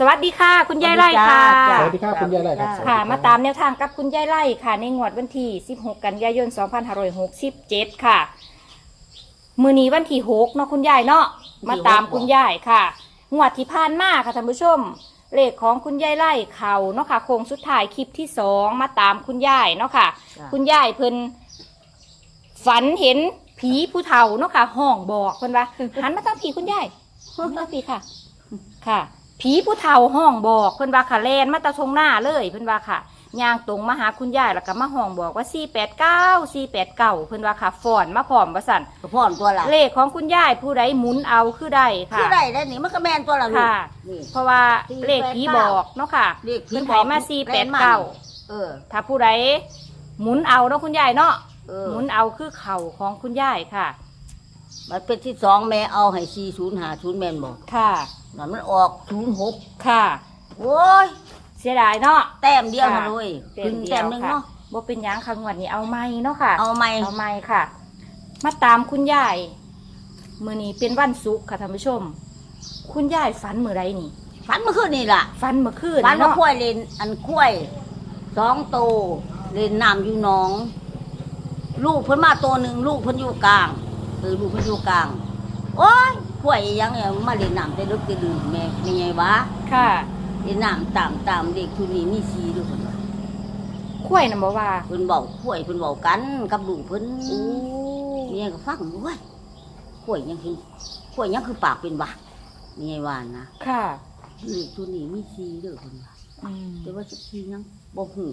สวัสดีค่ะ คุณยายไร่ค่ะจ้าสวัสดีครับคุณยายไร่ครับ ค่ะ มาตามแนวทางกับคุณยายไร่ค่ะ ในงวดวันที่ 16 กันยายน 2567 ค่ะ มือนี้วันที่6เนาะคุณยายเนาะ มาตามคุณยายค่ะ งวดที่ผ่านมาค่ะท่านผู้ชม เลขของคุณยายไร่เขาเนาะค่ะ โค้งสุดท้ายคลิปที่สองมาตามคุณยายเนาะค่ะจ้ะคุณยายเพิ่นฝันเห็นผีผู้เฒ่าเนาะค่ะ ห้องบอกเพิ่นว่าหันมาทางผีคุณยายหันมาทางผีค่ะ ค่ะ ผีผู้เฒ่าห้องบอกเพิ่นว่าค่ะแลนมาตะทงหน้าเลยเพิ่นว่าค่ะย่างตรงมาหาคุณยายแล้วก็มาห้องบอกว่า489 489เพิ่นว่าค่ะฟอนมาพร้อมว่าสั่นกระพ่อนตัวละเลขของคุณยายผู้ใดหมุนเอาคือได้ค่ะคือได้ได้นี่มันก็แมนตัวละลูกค่ะ นี่ เพราะว่าเลขผีบอกเนาะค่ะเลขผีเพิ่นบให้อกมาแม่นมัน489เออ ถ้าผู้ใดหมุนเอาเนาะคุณยายเนาะ เออ หมุนเอาคือเข่าของคุณยายค่ะ มันเป็นที่สองแม่เอาให้สี่ศูนย์หาศูนย์แมนบอกค่ะ นั่นมันออกศูนย์หกค่ะ โอ้ย เสียดายเนาะ แต้มเดียวค่ะมาเลยแต้ขึ้มนเดียว แต้มหนึงค่ะเนาะ บ่เป็นหยังค่ะงวดนี้เอาไม่เนาะค่ะ เอาไหมเอาไม่ค่ะ มาตามคุณยายมื้อนี้เป็นวันศุกร์ค่ะท่านผู้ชม คุณยายฝันมื้อไรนี่ ฝันเมื่อคืนนี่ล่ะฝันเมื่อคืนฝันว่าเนาะคุ้วยเลนอันคุ้วยสองโตวเลนน้ำอยู่หนอง ลูกเพิ่นมาตัวหนึ่งลูกเพิ่นอยู่กลาง เออลูกเพิ่นอยู่กลาง โอ้ยคุ้วยอีหยังเนี่ยมาเล่นน้ำแต่ลึกแต่ดื่นแม่ไม่ไงวะค่ะเล่นน้ำตามตามเด็กทุนี้มีสีด้วยเพิ่นว่าข้วยน่ะบ่ว่าเพิ่นเว้าคุ้วยเพิ่นเว้ากันกับลูกเพิ่นโอ้เนี่ยก็ฟังด้วยคุ้วยยังคือคุ้วยยังคือปากเป็นบาไม่ไงว่านะค่ะเด็กทุนี้มีสีเด้อเพิ่นว่าอืมแต่ว่าสิสียังบ่ฮู้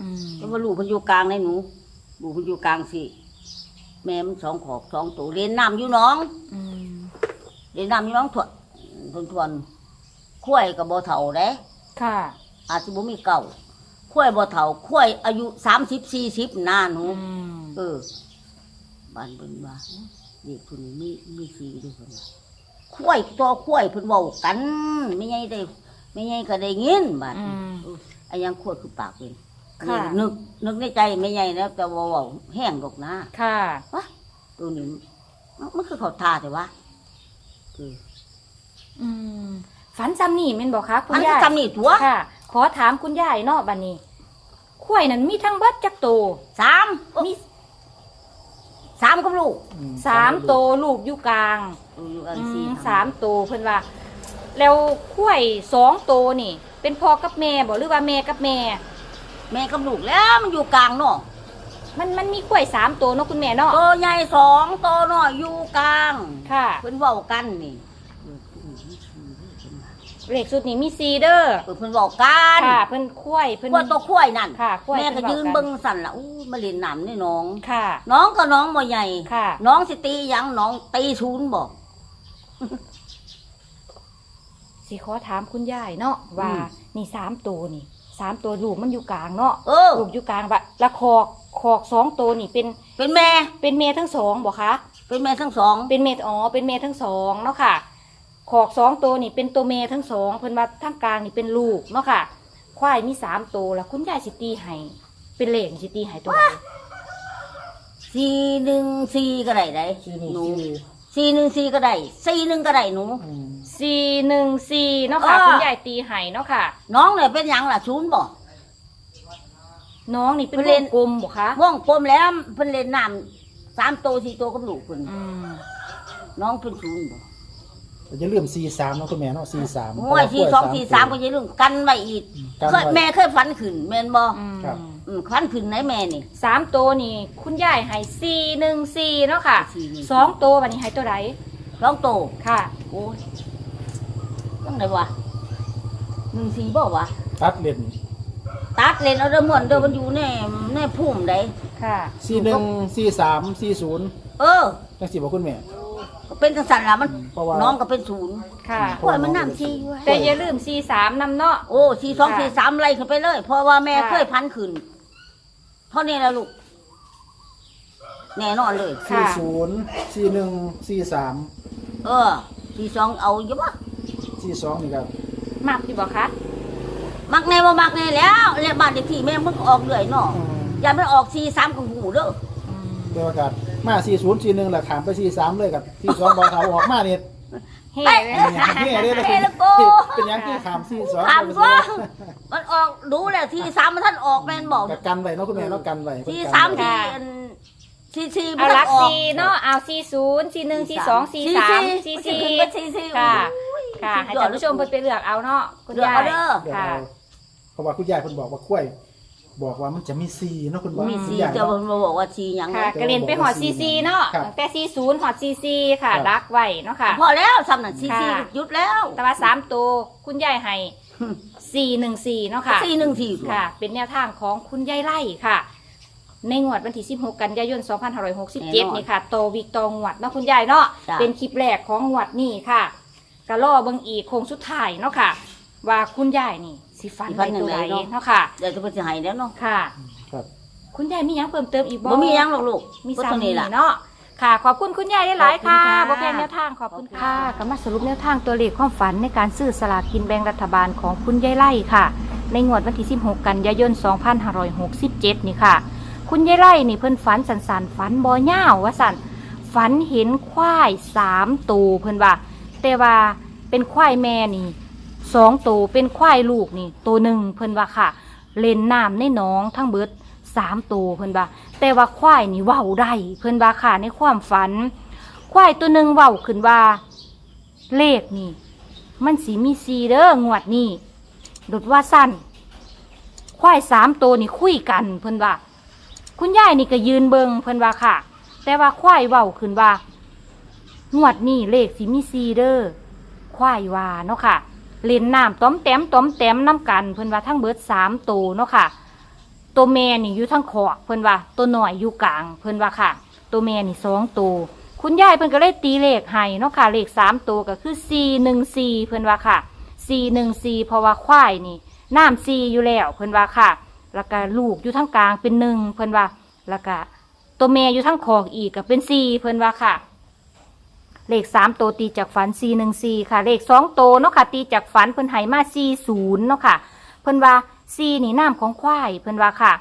อืมเพราะว่าลูกเพิ่นอยู่กลางในหนูลูกเพิ่นอยู่กลางสิ แม่มันสองขอกสองตัวเล่นน้ำอยู่น้องอืมเล่นน้ำอยู่น้องทวนทวนทวนข้วยกับบ่เฒ่าเด้ค่ะ อาจสิบ่มีเก่าข้วยบ่เฒ่าข้วยอายุสามสิบสี่สิบน้าหนูอืมเออบ้านเพิ่นว่าเด็กคนนี้มีมีสีด้วยเพิ่นว่าข้วยตัวข้วยเพิ่นเว้ากันไม่ใหญ่ได้ไม่ใหญ่ก็ได้ยินบาดอืนี้มออไอ้ยังขวยคือปากเป็น ค่ะ นึกนึกในใจไม่ใหญ่นะแต่ว่าเว้าแห้งดอกนะค่ะตัวนี้มันมันคือเขาทาแต่ว่าเอออืมฝันซ้ำนี่แม่นบอกคะคุอัณนยานี้ยทำนี่ตัวค่ะ ขอถามคุณยายเนาะบัดนี้ข้วยนั้นมีทั้งเบิดจักโตสามมีสามกับลูกอืสามโตลูกอยู่กลางเอออันอืสี่มสามโตเพิ่นว่า แล้วข้วยสองโตนี่ เป็นพ่อกับแม่บ่หรือว่าแม่กับแม่ แม่กับลูกแล้วมันอยู่กลางเนาะมันมันมีข้วยสามโตเนาะคุณแม่เนาะตัวใหญ่สองตัวน้อยอยู่กลางค่ะเพิ่นเว้ากันนี่เออเเลขสุดนี้มีซีเด้อออเพิ่นเว้ากันค่ะเพิ่นข้วยเพิ่นกล้วยตัวกล้วยนั่นค่ะข้วยแม่ก็เพิ่ยืนว้าเบิ่งสั่นล่ะอู้มาเล่นน้ำนี่น้องค่ะ น้องก็น้องบ่ใหญ่ค่ะ น้องสิตีหยังน้องตีศูนย์บอกสิขอถามคุณยายเนาะว่าอืมนี่สามโตนี่ สามตัวลูกมันอยู่กลางเนาะเออ ลูกอยู่กลางบะละคอกคอกสองตัวนี่เป็นเป็นแม่ เป็นเมทั้งสองบอกคะเป็นแม่ทั้งสอง เป็นเมอ๋อเป็นเมทั้งสองเนาะค่ะคอกสองตัวนี่เป็นตัวเมทั้งสองเพิ่นว่าทั้งกลางนี่เป็นลูกเนาะค่ะ ควายมีสามตัวแล้วคุณยายสิตีให้เป็นเหลนสิตีให้ตัวไหนสี่หนึ่งสี่ก็ได้ได้สี่หนึ่งหนูสี่สี่หนึ่งสี่ก็ได้สี่หนึ่งก็ได้หนู อืม สี่หนึ่งสี่เนาะค่ะ เออ คุณยายตีให้เนาะค่ะ น้องเนี่ยเป็นหยังล่ะศูนย์บอกน้องนี่เป็นเพิ่นเล่นกลมบอกคะว่องกลมแล้วเพิ่นเล่นน้ำสามโตวสี่โตวกับลูกเพิ่นอืมน้องเป็นศูนย์บอกแต่จะเลื่อมสี่สามเนาะคุณแม่เนาะสี่สามโอ้ยสี่สองสี่สามก็จะเรื่องกันไว้อีกกันเคยไว้แม่ เคยฝันขึ้นแม่นบ่อืมครับ อืมฝันขึ้นไหนแม่นี่ สามตัวนี่ คุณยายให้สี่หนึ่งสี่เนาะค่ะสี่หนึ่งสองตัววันนี้ให้ตัวไหนสองโตวค่ะ โอ้ย ต้องไหนวะหนึ่งสี่บ่วะตัดเล่นตัดเล่นเอาเด้อม่วนเด้อมันอยู่ในในพุ่มใดค่ะสี่หนึ่งสี่สามสี่ศูนย์เออจังสิบอกคุณแม่ ก็เป็นจังสันละมันเพราะว่า น้องก็เป็นศูนย์ค่ะเพโอ้ยมันน้ำซีอยู่แต่อย่าลืมสี่สามนำเนาะ โอ้สี่สองสี่สามไล่ขึ้นไปเลย เพราะว่าแม่ค่ะ เคยพันขึ้นเท่านี้แหละลูกแน่นอนเลยสี่ศูนย์สี่หนึ่งสี่สามเออสี่สองเอาอยู่ปะ สี่สองนี่ครับมักอยู่บ่คะมักแน่ว่ามักแน่แล้วแล้วบ้านเด็กที่แม่มันก็ออกเรื่อยเนาะอืมอย่ามันออกสี่สามของหูเด้ออืมเดี๋ยวกันมาสี่ศูนย์สี่หนึ่งแหละขามไปสี่สามเลยกับสี่สองบอลเขาออกมาเนี่ยเฮ้ไปเลย เป็นหยังเฮ้เลยเฮ้ละโก เป็นหยังคือขามสี่สองขามก็มันออกดูแหละทีสามมันท่านออกแม่นบอกกับกันไว้เนาะคุณแม่เนาะกันไว้ทีเพิ่นสามกันไว้ทีอันทีสี่เอาลักออกซีเนาะเอาซีศูนย์ซีหนึ่งซีสองซีสามซีสี่สี่เป็นสี่สี่ค่ะโอ้ย ค่ะสุให้ดยอท่าดนผู้ชมเพิ่นไปเลือกเอาเนาะคุณเลือกยาย เอาเด้อ เดี๋ยวค่ะเอาเพราะว่าคุณยายเพิ่นบอกว่ากล้วยบอกว่ามันจะมีซีเนาะคุณว่ามีคุสี่ณยายแต่เนาะมันบอกว่าสี่หยังค่ะนะกระเรียนไปหอดซีซีเนาะครับตั้งแต่ซีศูนย์หอดซีซีค่ะครับ รักไว้เนาะค่ะ พอแล้วสำนักสี่สี่ค่ะหยุดแล้วแต่ว่าสามตัวคุณยายให้สี่หนึ่งสี่เนาะค่ะ สี่หนึ่งสี่ค่ะ เป็นแนวทางของคุณยายไล่ค่ะ ในงวดวันที่ 16 กันยายน 2567 นี่ค่ะโตวิกโตงวดเนาะคุณยายเนาะ จ้ะ เป็นคลิปแรกของงวดนี่ค่ะ กะล่อเบิงอีกโคงสุดท้ายเนาะค่ะ ว่าคุณยายนี่สิฟันไปตัวไหนเนาะค่ะเดี๋ยวจะไปสิให้แล้วเนาะค่ะ ครับ คุณยายมีหยังเพิ่มเติมอีกบ่บ่มีหยังหรอกลูกมีก็สาเท่ามีนี้ล่ะเนาะค่ะ ขอบคุณคุณยายหลายๆค่ะขอบคุณค่ะบ่แพงแนวทางขอบคุณค่ะก็มาสรุปแนวทางตัวเลขความฝันในการซื้อสลากกินแบ่งรัฐบาลของคุณยายไล่ค่ะ ในงวดวันที่ 16 กันยายน 2567 นี่ค่ะ คุณยายไล่นี่เพิ่นฝันสันสันๆฝันบ่ย่าวว่าสันฝันเห็นควายสามตัวเพิ่นว่า แต่ว่าเป็นควายแม่นี่สองตัวเป็นควายลูกนี่ ตัวหนึ่งเพิ่นว่าค่ะ เล่นน้ำในหนองทั้งเบิดสามตัวเพิ่นว่า แต่ว่าควายนี่เว้าได้เพิ่นว่าค่ะในความฝัน ควายตัวหนึ่งเว้าขึ้นว่า เลขนี่ มันสีมีซีเด้องวดนี่ดดว่าสั้น ควายสามตัวนี่คุยกันเพิ่นว่า คุณยายนี่ก็ยืนเบิงเพิ่นว่าค่ะ แต่ว่าควายเว้าขึ้นว่า งวดนี่เลขสีมีซีเด้อควายวาเนาะค่ะเล่นน้ำต้มแต้มต้มแต้มน้ำกัน เพิ่นว่าทั้งเบิดสามตัวเนาะค่ะ ตัวแม่นี่อยู่ทั้งขอกเพิ่นว่าตัวหน่อยอยู่กลาง เพิ่นว่าค่ะ ตัวแม่นี่สองตัวคุณยายเพิ่นก็เลยตีเลขให้เนาะค่ะเลขสามตัวก็คือสี่หนึ่งสี่เพิ่นว่าค่ะสี่หนึ่งสี่เพราะว่าควายนี่น้ำสี่อยู่แล้ว เพิ่นว่าค่ะ แล้วก็ลูกอยู่ทั้งกลางเป็นหนึ่งเพิ่นว่าแล้วก็ตัวแม่อยู่ทั้งขอกอีกก็เป็นสี่เพิ่นว่าค่ะ เลขสามตัวตีจากฝันสี่หนึ่งสี่ค่ะ เลขสองตัวเนาะค่ะตีจากฝันเพิ่นให้มาสี่ศูนย์เนาะค่ะ เพิ่นว่าสี่นี่น้ำของควายเพิ่นว่าค่ะ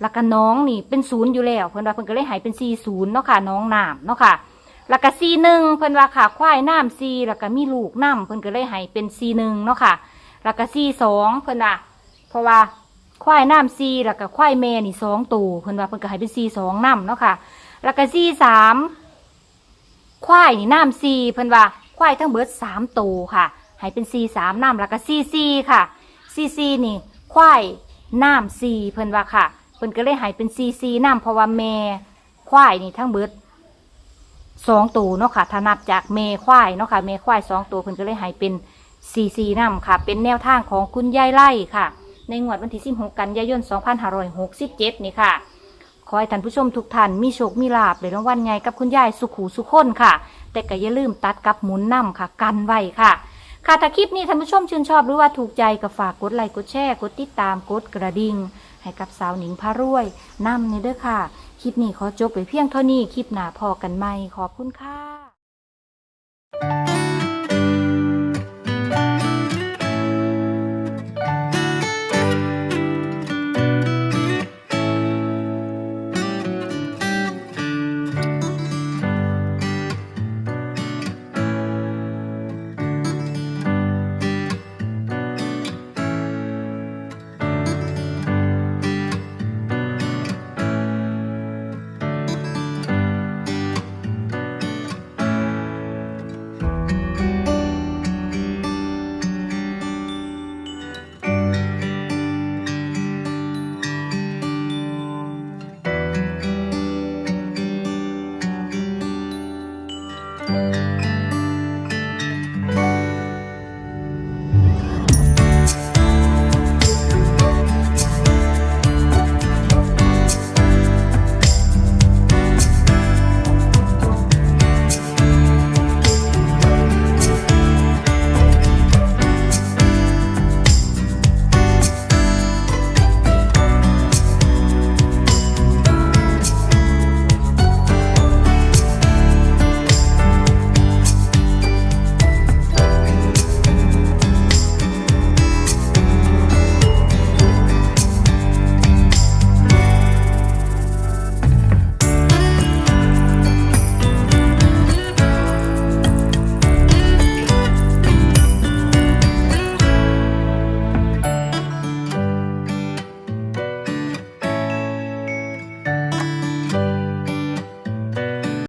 แล้วก็น้องนี่เป็นศูนย์อยู่แล้ว เพิ่นว่าเพิ่นก็เลยหายเป็นสี่ศูนย์เนาะค่ะน้องน้ำเนาะค่ะแล้วก็สี่หนึ่งเพิ่นว่าค่ะควายน้ำสี่แล้วก็มีลูกน้ำเพิ่นก็เลยหายเป็นสี่หนึ่งเนาะค่ะแล้วก็สี่สองเพิ่นว่าเพราะว่าควายน้ำสี่แล้วก็ควายแม่นี่สองตัวเพิ่นว่าเพิ่นก็ใหายเป็นสี่สองน้ำเนาะค่ะ แล้วก็สี่สาม ควายนี่น้ำซีเพิ่นว่าควายทั้งเบิดสามตัวค่ะให้เป็นซีสามน้ำแล้วก็ซีซีค่ะซีซีนี่ควายน้ำซีเพิ่นว่าค่ะเพิ่นก็เลยให้เป็นซีซีน้ำเพราะว่าแม่ควายนี่ทั้งเบิดสองตัวเนาะค่ะถ้านับจากแม่ควายเนาะค่ะแม่ควายสองตัวเพิ่นก็เลยให้เป็นซีซีน้ำค่ะ เป็นแนวทางของคุณยายไล่ค่ะ ในงวดวันที่16กันยายน2567นี่ค่ะ ขอให้ท่านผู้ชมทุกท่านมีโชค มีลาบในรางวัลใหญ่กับคุณยายสุขหูสุขคนค่ะ แต่ก็อย่าลืมตัดกับหมุนนำค่ะ กันไว้ค่ะ ค่ะถ้าคลิปนี้ท่านผู้ชมชื่นชอบหรือว่าถูกใจก็ฝากกดไลค์กดแชร์กดติดตามกดกระดิ่งให้กับสาวหนิงพารวยนำในเด้อค่ะ คลิปนี้ขอจบไปเพียงเท่านี้คลิปหน้าพอกันไหมขอบคุณค่ะ